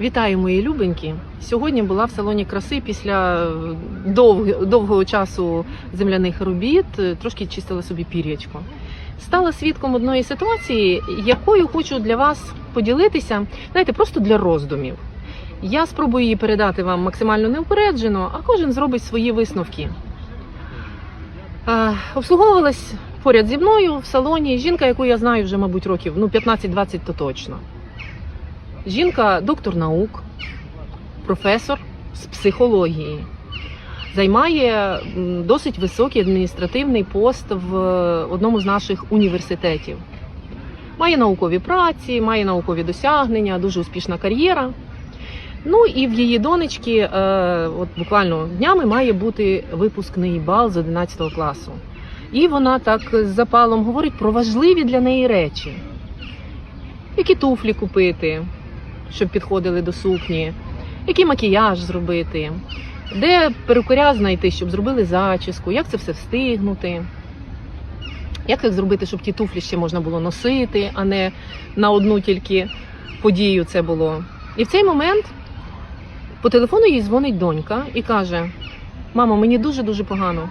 Вітаю, мої любенькі. Сьогодні була в салоні краси після довг- довгого часу земляних робіт. е, Трошки чистила собі пір'ячко. Стала свідком одної ситуації, якою хочу для вас поділитися, знаєте, просто для роздумів. Я спробую її передати вам максимально неупереджено, а кожен зробить свої висновки. Е, обслуговувалась поряд зі мною в салоні жінка, яку я знаю вже, мабуть, років ну, 15-20 то точно. Жінка доктор наук, професор з психології. Займає досить високий адміністративний пост в е, одному з наших університетів. Має наукові праці, має наукові досягнення, дуже успішна кар'єра. Ну і в її донечки, е, от буквально днями, має бути випускний бал з 11 класу. І вона так з запалом говорить про важливі для неї речі: які туфлі купити, щоб підходили до сукні, який макіяж зробити, де перукаря знайти, щоб зробили зачіску, як це все встигнути, як так зробити, щоб ті туфлі ще можна було носити, а не на одну тільки подію це було. І в цей момент по телефону їй дзвонить донька і каже: Мамо, мені дуже-дуже погано.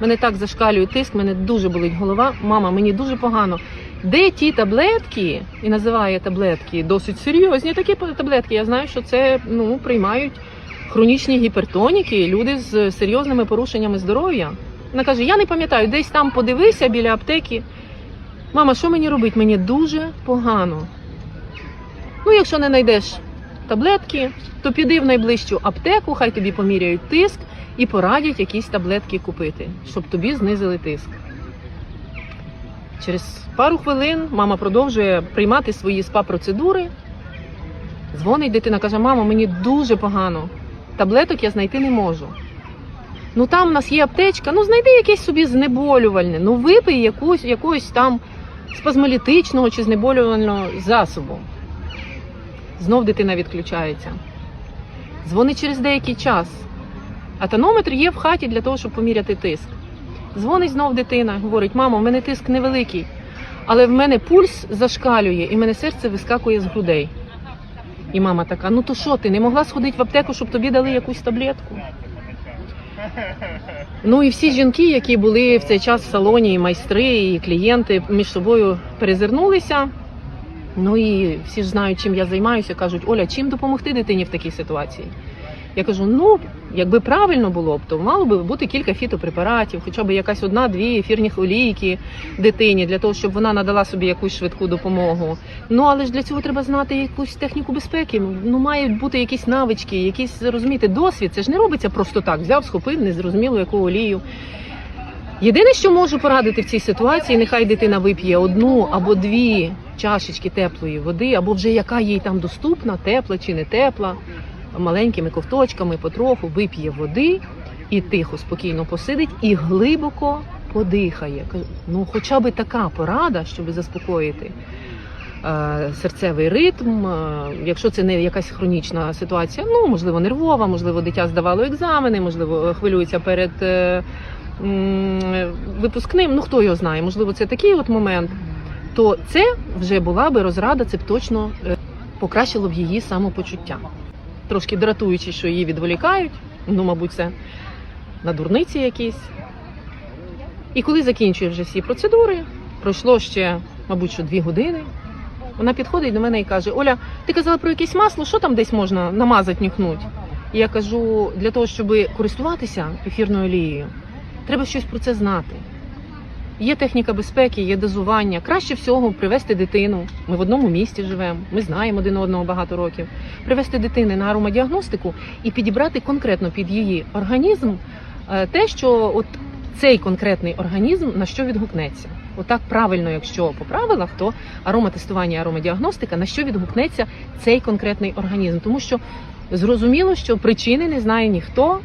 Мене так зашкалює тиск, мене дуже болить голова. Мама, мені дуже погано. Де ті таблетки, і називає таблетки досить серйозні такі таблетки. Я знаю, що це ну, приймають хронічні гіпертоніки, люди з серйозними порушеннями здоров'я. Вона каже: Я не пам'ятаю, десь там подивися біля аптеки. Мама, що мені робити? Мені дуже погано. Ну, якщо не знайдеш таблетки, то піди в найближчу аптеку, хай тобі поміряють тиск і порадять якісь таблетки купити, щоб тобі знизили тиск. Через пару хвилин мама продовжує приймати свої спа-процедури. Дзвонить дитина, каже: мамо, мені дуже погано. Таблеток я знайти не можу. Ну там в нас є аптечка, ну знайди якесь собі знеболювальне, ну випий якусь, якогось там спазмолітичного чи знеболювального засобу. Знов дитина відключається. Дзвонить через деякий час. А тонометр є в хаті для того, щоб поміряти тиск. Дзвонить знов дитина, говорить: мамо, в мене тиск невеликий, але в мене пульс зашкалює, і в мене серце вискакує з грудей. І мама така: ну то що, ти не могла сходити в аптеку, щоб тобі дали якусь таблетку? Ну і всі жінки, які були в цей час в салоні, і майстри, і клієнти між собою перезирнулися. Ну і всі ж знають, чим я займаюся, кажуть, Оля, чим допомогти дитині в такій ситуації? Я кажу: ну, якби правильно було б, то мало би бути кілька фітопрепаратів, хоча б якась одна-дві ефірні олійки дитині, для того, щоб вона надала собі якусь швидку допомогу. Ну але ж для цього треба знати якусь техніку безпеки. Ну мають бути якісь навички, якісь розумієте, досвід. Це ж не робиться просто так. Взяв, схопив, незрозуміло яку олію. Єдине, що можу порадити в цій ситуації, нехай дитина вип'є одну або дві чашечки теплої води, або вже яка їй там доступна, тепла чи не тепла, маленькими ковточками потроху вип'є води і тихо, спокійно посидить і глибоко подихає. Ну, хоча б така порада, щоб заспокоїти е, серцевий ритм. Е, якщо це не якась хронічна ситуація, ну можливо, нервова, можливо, дитя здавало екзамени, можливо, хвилюється перед. е, Випускним, ну хто його знає, можливо, це такий от момент, то це вже була би розрада, це б точно покращило б її самопочуття. Трошки дратуючи, що її відволікають, ну, мабуть, це на дурниці якісь. І коли закінчує вже всі процедури, пройшло ще, мабуть, що дві години. Вона підходить до мене і каже: Оля, ти казала про якесь масло, що там десь можна намазати, нюхнути? Я кажу, для того, щоб користуватися ефірною олією, треба щось про це знати. Є техніка безпеки, є дозування. Краще всього привезти дитину. Ми в одному місті живемо, ми знаємо один одного багато років. Привезти дитини на аромадіагностику і підібрати конкретно під її організм е, те, що от цей конкретний організм на що відгукнеться. Отак правильно, якщо по правилах, то ароматестування аромадіагностика на що відгукнеться цей конкретний організм. Тому що зрозуміло, що причини не знає ніхто.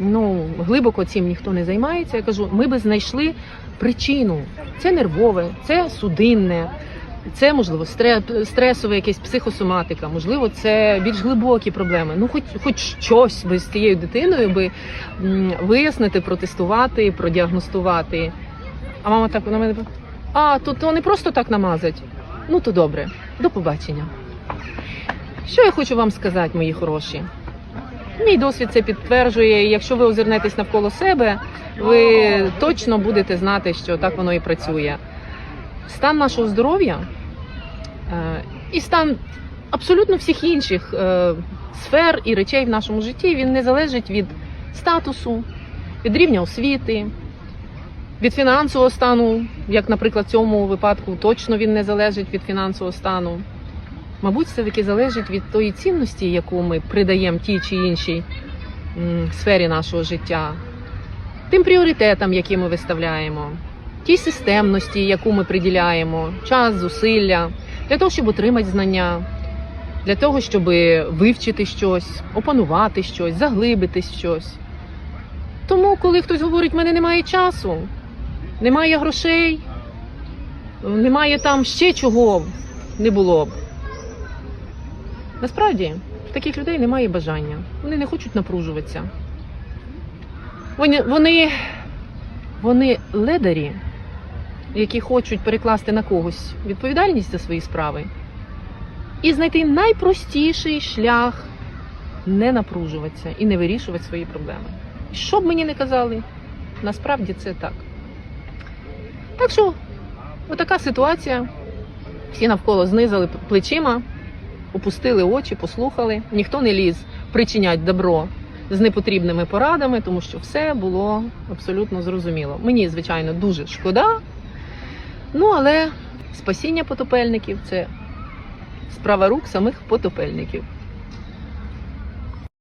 Ну глибоко цим ніхто не займається. Я кажу, ми би знайшли причину. Це нервове, це судинне, це можливо стресове, якесь психосоматика, можливо, це більш глибокі проблеми. Ну, хоч хоч щось би з цією дитиною би вияснити, протестувати, продіагностувати. А мама так на мене. А, то, то не просто так намазать. Ну то добре, до побачення. Що я хочу вам сказати, мої хороші? Мій досвід це підтверджує. Якщо ви озирнетесь навколо себе, ви точно будете знати, що так воно і працює. Стан нашого здоров'я е, і стан абсолютно всіх інших е, сфер і речей в нашому житті він не залежить від статусу, від рівня освіти, від фінансового стану, як, наприклад, в цьому випадку точно він не залежить від фінансового стану. Мабуть, все-таки залежить від тої цінності, яку ми придаємо тій чи іншій сфері нашого життя, тим пріоритетам, які ми виставляємо, тій системності, яку ми приділяємо, час, зусилля. Для того, щоб отримати знання, для того, щоб вивчити щось, опанувати щось, заглибитись в щось. Тому, коли хтось говорить, в мене немає часу, немає грошей, немає там ще чого не було б. Насправді, в таких людей немає бажання. Вони не хочуть напружуватися. Вони, вони, вони ледарі, які хочуть перекласти на когось відповідальність за свої справи і знайти найпростіший шлях не напружуватися і не вирішувати свої проблеми. Що б мені не казали, насправді це так. Так що, отака ситуація. Всі навколо знизали плечима, опустили очі, послухали. Ніхто не ліз причинять добро з непотрібними порадами, тому що все було абсолютно зрозуміло. Мені, звичайно, дуже шкода. Ну, але спасіння потопельників це справа рук самих потопельників.